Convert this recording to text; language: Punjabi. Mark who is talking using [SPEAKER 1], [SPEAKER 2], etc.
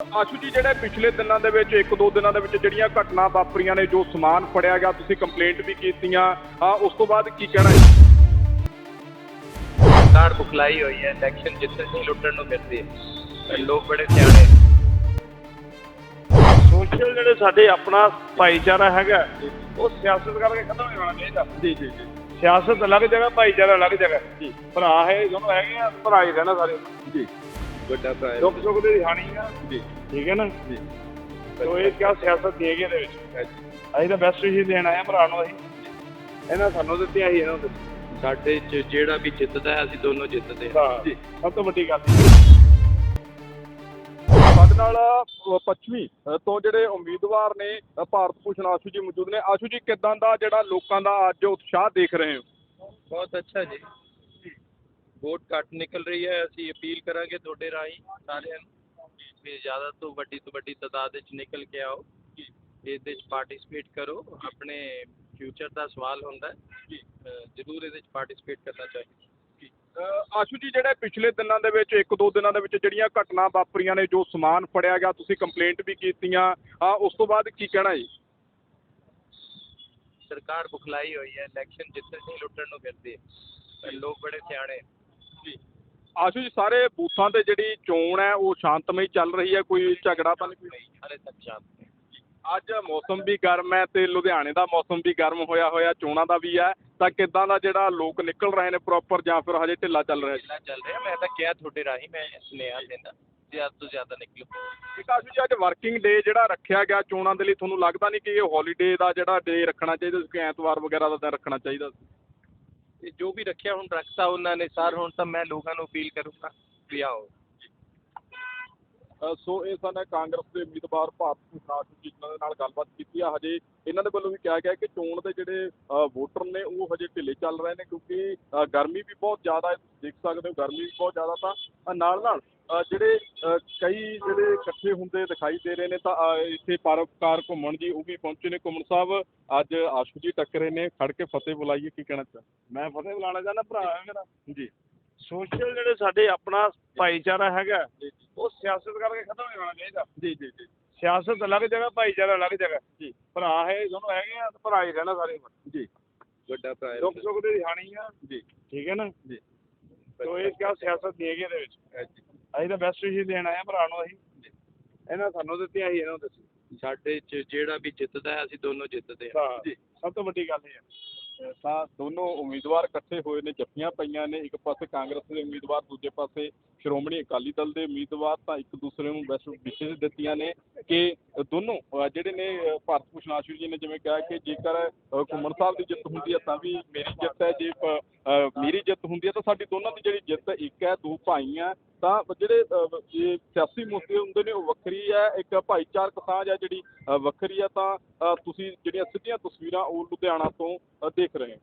[SPEAKER 1] ਆਸ਼ੂ ਜੀ ਜਿਹੜੇ ਪਿਛਲੇ ਦਿਨਾਂ ਦੇ ਵਿੱਚ ਇੱਕ ਦੋ ਦਿਨਾਂ ਦੇ ਵਿੱਚ ਜਿਹੜੀਆਂ ਘਟਨਾ ਵਾਪਰੀਆਂ ਨੇ ਜੋ ਸਮਾਨ ਫੜਿਆ ਗਿਆ ਤੁਸੀਂ ਕੰਪਲੇਂਟ ਵੀ ਕੀਤੀਆਂ ਆ ਉਸ ਤੋਂ ਬਾਅਦ ਕੀ ਕਹਿਣਾ ਹੈ?
[SPEAKER 2] ਸਰਕਾਰ ਬੁਖਲਾਈ ਹੋਈ ਹੈ ਇਲੈਕਸ਼ਨ ਜਿੱਤਣ ਦੀ ਲੁੱਟਣ ਨੂੰ ਫਿਰਦੀ ਹੈ ਲੋਕ ਬੜੇ ਸਿਆਣੇ
[SPEAKER 3] ਸੋਸ਼ਲ ਜਿਹੜੇ ਸਾਡੇ ਆਪਣਾ ਭਾਈਚਾਰਾ ਹੈਗਾ ਉਹ ਸਿਆਸਤ ਕਰਕੇ ਖਤਮ ਨਹੀਂ ਹੋਣਾ ਚਾਹੀਦਾ।
[SPEAKER 1] ਜੀ ਜੀ ਜੀ।
[SPEAKER 3] ਸਿਆਸਤ ਅਲੱਗ ਜਗ੍ਹਾ ਭਾਈਚਾਰਾ ਅਲੱਗ ਜਗ੍ਹਾ। ਜੀ ਭਰਾ ਹੈ ਦੋਨੋਂ ਹੈਗੇ ਆ ਭਰਾ ਹੀ ਰਹਿਣਾ ਸਾਰੇ।
[SPEAKER 1] ਜੀ।
[SPEAKER 2] ਵੱਡਾ ਭਰਾ ਹੈ।
[SPEAKER 3] ਦੁੱਖ ਸੁੱਖ ਦੀ ਦਿਹਾਣੀ ਆ।
[SPEAKER 1] ਜੀ।
[SPEAKER 3] ਠੀਕ ਹੈ ਨਾ?
[SPEAKER 1] ਜੀ।
[SPEAKER 3] ਸੋ ਇਹ ਕਿਆ ਸਿਆਸਤ ਨਹੀਂ ਹੈਗੀ ਇਹਦੇ ਵਿੱਚ। ਅਸੀਂ ਤਾਂ ਬੈਸਟ ਹੀ ਦੇਣ ਆਏ ਆ ਭਰਾ ਨੂੰ ਅਸੀਂ। ਇਹਨਾਂ ਸਾਨੂੰ ਦਿੱਤੀਆਂ ਸੀ ਇਹਨਾਂ ਨੂੰ।
[SPEAKER 2] ਸਾਡੇ ਚ ਜਿਹੜਾ ਵੀ ਜਿੱਤਦਾ ਹੈ ਅਸੀਂ ਦੋਨੋਂ ਜਿੱਤਦੇ ਹਾਂ।
[SPEAKER 3] ਹਾਂ।
[SPEAKER 1] ਜੀ।
[SPEAKER 3] ਸਭ ਤੋਂ ਵੱਡੀ ਗੱਲ
[SPEAKER 1] ਸਾਡੇ ਨਾਲ ਅ, ਪੱਛਮੀ ਅ, ਤੋਂ ਜਿਹੜੇ ਉਮੀਦਵਾਰ ਨੇ ਅ, ਭਾਰਤ ਭੂਸ਼ਣ ਆਸ਼ੂ ਜੀ ਮੌਜੂਦ ਨੇ। ਆਸ਼ੂ ਜੀ ਕਿਦਾਂ ਦਾ ਜਿਹੜਾ ਲੋਕਾਂ ਦਾ ਅੱਜ ਉਤਸ਼ਾਹ ਦੇਖ ਰਹੇ ਹੋ?
[SPEAKER 2] ਬਹੁਤ ਅੱਛਾ ਜੀ। ਵੋਟ ਘੱਟ ਨਿਕਲ ਰਹੀ ਹੈ ਅਸੀਂ ਅਪੀਲ ਕਰਾਂਗੇ ਤੁਹਾਡੇ ਰਾਹੀਂ ਸਾਰਿਆਂ ਨੂੰ ਵੀ ਜ਼ਿਆਦਾ ਤੋਂ ਵੱਡੀ ਤੋਂ ਵੱਡੀ ਤਾਦਾਦ ਵਿੱਚ ਨਿਕਲ ਕੇ ਆਓ ਇਹਦੇ ਵਿੱਚ ਪਾਰਟਿਸਿਪੇਟ ਕਰੋ ਆਪਣੇ ਫਿਊਚਰ ਦਾ ਸਵਾਲ ਹੁੰਦਾ ਜੀ ਜ਼ਰੂਰ ਇਹਦੇ ਵਿੱਚ ਪਾਰਟਿਸਿਪੇਟ ਕਰਨਾ ਚਾਹੀਦਾ
[SPEAKER 1] ਆਸ਼ੂ ਜੀ ਜਿਹੜੇ ਪਿਛਲੇ ਦਿਨਾਂ ਦੇ ਵਿੱਚ ਇੱਕ ਦੋ ਦਿਨਾਂ ਦੇ ਵਿੱਚ ਜਿਹੜੀਆਂ ਘਟਨਾ ਵਾਪਰੀਆਂ ਨੇ ਜੋ ਸਮਾਨ ਫੜਿਆ ਗਿਆ ਤੁਸੀਂ ਕੰਪਲੇਂਟ ਵੀ ਕੀਤੀਆਂ ਆ ਉਸ ਤੋਂ ਬਾਅਦ ਕੀ ਕਹਿਣਾ ਜੀ?
[SPEAKER 2] ਸਰਕਾਰ ਬੁਖਲਾਈ ਹੋਈ ਹੈ ਇਲੈਕਸ਼ਨ ਜਿੱਤਣ ਦੀ ਲੁੱਟਣ ਨੂੰ ਫਿਰਦੀ ਹੈ ਲੋਕ ਬੜੇ ਸਿਆਣੇ
[SPEAKER 1] ਆਸ਼ੂ ਜੀ ਸਾਰੇ ਬੂਥਾਂ ਤੇ ਜਿਹੜੀ ਚੋਣ ਹੈ ਉਹ ਸ਼ਾਂਤਮਈ ਚੱਲ ਰਹੀ ਹੈ? ਕੋਈ ਝਗੜਾ ਤਾਂ ਨਹੀਂ?
[SPEAKER 2] ਹਾਲੇ ਤੱਕ ਸ਼ਾਂਤ
[SPEAKER 1] ਅੱਜ ਮੌਸਮ ਵੀ ਗਰਮ ਹੈ ਤੇ ਲੁਧਿਆਣੇ ਦਾ ਮੌਸਮ ਵੀ ਗਰਮ ਹੋਇਆ ਹੋਇਆ ਚੋਣਾਂ ਦਾ ਵੀ ਹੈ। ਤਾਂ ਕਿਦਾਂ ਦਾ ਜਿਹੜਾ ਲੋਕ ਨਿਕਲ ਰਹੇ ਨੇ ਪ੍ਰੋਪਰ ਜਾਂ ਫਿਰ ਹਜੇ ਢਿੱਲਾ ਚੱਲ ਰਿਹਾ ਜੀ?
[SPEAKER 2] ਚੱਲ ਰਿਹਾ। ਮੈਂ ਤਾਂ ਕਿਹਾ ਤੁਹਾਡੇ ਰਾਹੀਂ ਮੈਂ ਸੁਨੇਹਾ ਦਿੰਦਾ ਜ਼ਿਆਦਾ ਤੋਂ ਜ਼ਿਆਦਾ ਨਿਕਲੋ।
[SPEAKER 1] ਠੀਕ ਆ ਆਸ਼ੂ ਜੀ ਅੱਜ ਵਰਕਿੰਗ ਡੇ ਜਿਹੜਾ ਰੱਖਿਆ ਗਿਆ ਚੋਣਾਂ ਦੇ ਲਈ ਤੁਹਾਨੂੰ ਲੱਗਦਾ ਨਹੀਂ ਕਿ ਇਹ ਹੌਲੀਡੇ ਦਾ ਜਿਹੜਾ ਡੇ ਰੱਖਣਾ ਚਾਹੀਦਾ ਸੀ ਕਿ ਐਤਵਾਰ ਵਗੈਰਾ ਦਾ ਦਿਨ ਰੱਖਣਾ ਚਾਹੀਦਾ ਸੀ?
[SPEAKER 2] ਜੋ ਵੀ ਰੱਖਿਆ ਹੁਣ ਰੱਖਤਾ ਉਹਨਾਂ ਨੇ, ਸਰ ਹੁਣ ਤਾਂ ਮੈਂ ਲੋਕਾਂ ਨੂੰ ਅਪੀਲ ਕਰੂੰਗਾ ਵੀ ਆਓ।
[SPEAKER 1] ਸੋ ਇਹ ਸਨ ਕਾਂਗਰਸ ਦੇ ਉਮੀਦਵਾਰ ਭਾਰਤ ਭੂਸ਼ਣ ਆਸ਼ੂ ਜੀ, ਜਿਨ੍ਹਾਂ ਦੇ ਨਾਲ ਗੱਲਬਾਤ ਕੀਤੀ ਆ। ਹਜੇ ਇਹਨਾਂ ਦੇ ਵੱਲੋਂ ਵੀ ਕਿਹਾ ਗਿਆ ਕਿ ਚੋਣ ਦੇ ਜਿਹੜੇ ਵੋਟਰ ਨੇ, ਉਹ ਹਜੇ ਢਿੱਲੇ ਚੱਲ ਰਹੇ ਨੇ ਕਿਉਂਕਿ ਗਰਮੀ ਵੀ ਬਹੁਤ ਜ਼ਿਆਦਾ ਹੈ, ਤੁਸੀਂ ਦੇਖ ਸਕਦੇ ਹੋ ਗਰਮੀ ਵੀ ਬਹੁਤ ਜ਼ਿਆਦਾ ਤਾਂ ਨਾਲ ਨਾਲ ਜਿਹੜੇ ਕਈ ਜਿਹੜੇ ਇਕੱਠੇ ਹੁੰਦੇ ਦਿਖਾਈ ਦੇ ਰਹੇ ਨੇ ਤਾਂ ਇੱਥੇ ਪਰਉਪਕਾਰ ਘੁੰਮਣ ਜੀ ਉਹ ਵੀ ਪਹੁੰਚੇ ਨੇ। ਘੁੰਮਣ ਸਾਹਿਬ ਅੱਜ ਆਸ਼ੂ ਜੀ ਟੱਕਰੇ ਨੇ। ਖੜ ਕੇ ਫਤਿਹ ਬੁਲਾਈਏ ਕੀ ਕਹਿਣਾ ਚਾਹ
[SPEAKER 3] ਮੈਂ ਫਤਿਹ ਬੁਲਾਣਾ ਚਾਹੁੰਦਾ ਭਰਾ ਹੈ ਮੇਰਾ।
[SPEAKER 1] ਜੀ।
[SPEAKER 3] ਸੋਸ਼ਲ ਜਿਹੜੇ ਸਾਡੇ ਆਪਣਾ ਭਾਈਚਾਰਾ ਹੈਗਾ ਉਹ ਸਿਆਸਤ ਕਰਕੇ ਖਤਮ ਨਹੀਂ ਹੋਣਾ ਚਾਹੀਦਾ।
[SPEAKER 1] ਜੀ ਜੀ ਜੀ।
[SPEAKER 3] ਸਿਆਸਤ ਅਲੱਗ ਜਗ੍ਹਾ ਭਾਈਚਾਰਾ ਅਲੱਗ ਜਗ੍ਹਾ।
[SPEAKER 1] ਜੀ।
[SPEAKER 3] ਭਰਾ ਹੈ ਦੋਨੋਂ ਹੈਗੇ ਆ ਭਰਾ ਹੀ ਰਹਿਣਾ ਸਾਰੇ
[SPEAKER 1] ਜੀ।
[SPEAKER 2] ਵੱਡਾ ਭਰਾ ਹੈ।
[SPEAKER 3] ਦੁੱਖ ਸੁੱਖ ਦੀ ਦਿਹਾਣੀ ਆ।
[SPEAKER 1] ਜੀ।
[SPEAKER 3] ਠੀਕ ਹੈ ਨਾ?
[SPEAKER 1] ਜੀ।
[SPEAKER 3] ਸੋ ਇਹ ਕਿਆ ਸਿਆਸਤ ਨਹੀਂ ਹੈਗੀ ਇਹਦੇ ਵਿੱਚ। ਅਸੀਂ ਤਾਂ ਬੈਸਟ ਹੀ ਦੇਣ ਆਏ ਆ ਭਰਾ ਨੂੰ ਅਸੀਂ। ਇਹਨਾਂ ਸਾਨੂੰ ਦਿੱਤੀਆਂ ਸੀ ਇਹਨਾਂ ਨੂੰ ਦਿੱਤੀਆਂ
[SPEAKER 2] ਸਾਡੇ ਚ ਜਿਹੜਾ ਵੀ ਜਿੱਤਦਾ ਹੈ ਅਸੀਂ ਦੋਨੋਂ ਜਿੱਤਦੇ ਹਾਂ।
[SPEAKER 3] ਹਾਂ
[SPEAKER 1] ਜੀ।
[SPEAKER 3] ਸਭ ਤੋਂ ਵੱਡੀ ਗੱਲ ਇਹ ਹੈ।
[SPEAKER 1] ਤਾਂ ਦੋਨੋਂ ਉਮੀਦਵਾਰ ਇਕੱਠੇ ਹੋਏ ਨੇ ਜੱਫੀਆਂ ਪਈਆਂ ਨੇ ਇੱਕ ਪਾਸੇ ਕਾਂਗਰਸ ਦੇ ਉਮੀਦਵਾਰ ਦੂਜੇ ਪਾਸੇ ਸ਼੍ਰੋਮਣੀ ਅਕਾਲੀ ਦਲ ਦੇ ਉਮੀਦਵਾਰ ਤਾਂ ਇੱਕ ਦੂਸਰੇ ਨੂੰ ਬੈਸਟ ਵਿਸ਼ੇਸ਼ ਦਿੱਤੀਆਂ ਨੇ ਕਿ ਦੋਨੋਂ ਅ, ਜਿਹੜੇ ਨੇ ਅ, ਭਾਰਤ ਭੂਸ਼ਣ ਆਸ਼ੂ ਜੀ ਨੇ ਜਿਵੇਂ ਕਿਹਾ ਕਿ ਜੇਕਰ ਅ, ਘੁੰਮਣ ਸਾਹਿਬ ਦੀ ਜਿੱਤ ਹੁੰਦੀ ਹੈ ਤਾਂ ਵੀ ਮੇਰੀ ਜਿੱਤ ਹੈ ਜੇ ਪ- ਅ, ਮੇਰੀ ਜਿੱਤ ਹੁੰਦੀ ਹੈ ਤਾਂ ਸਾਡੀ ਦੋਨਾਂ ਦੀ ਜਿਹੜੀ ਜਿੱਤ ਇੱਕ ਹੈ ਦੋ ਭਾਈ ਹੈ ਤਾਂ ਜਿਹੜੇ ਅ, ਇਹ ਸਿਆਸੀ ਮੁੱਦੇ ਹੁੰਦੇ ਨੇ ਉਹ ਵੱਖਰੀ ਹੈ ਇੱਕ ਭਾਈਚਾਰਕ ਸਾਂਝ ਹੈ ਜਿਹੜੀ ਅ, ਵੱਖਰੀ ਹੈ ਤਾਂ ਅ, ਤੁਸੀਂ ਜਿਹੜੀਆਂ ਸਿੱਧੀਆਂ ਤਸਵੀਰਾਂ ਉਹ ਲੁਧਿਆਣਾ ਤੋਂ ਅ, ਦੇਖ ਰਹੇ ਹੋ।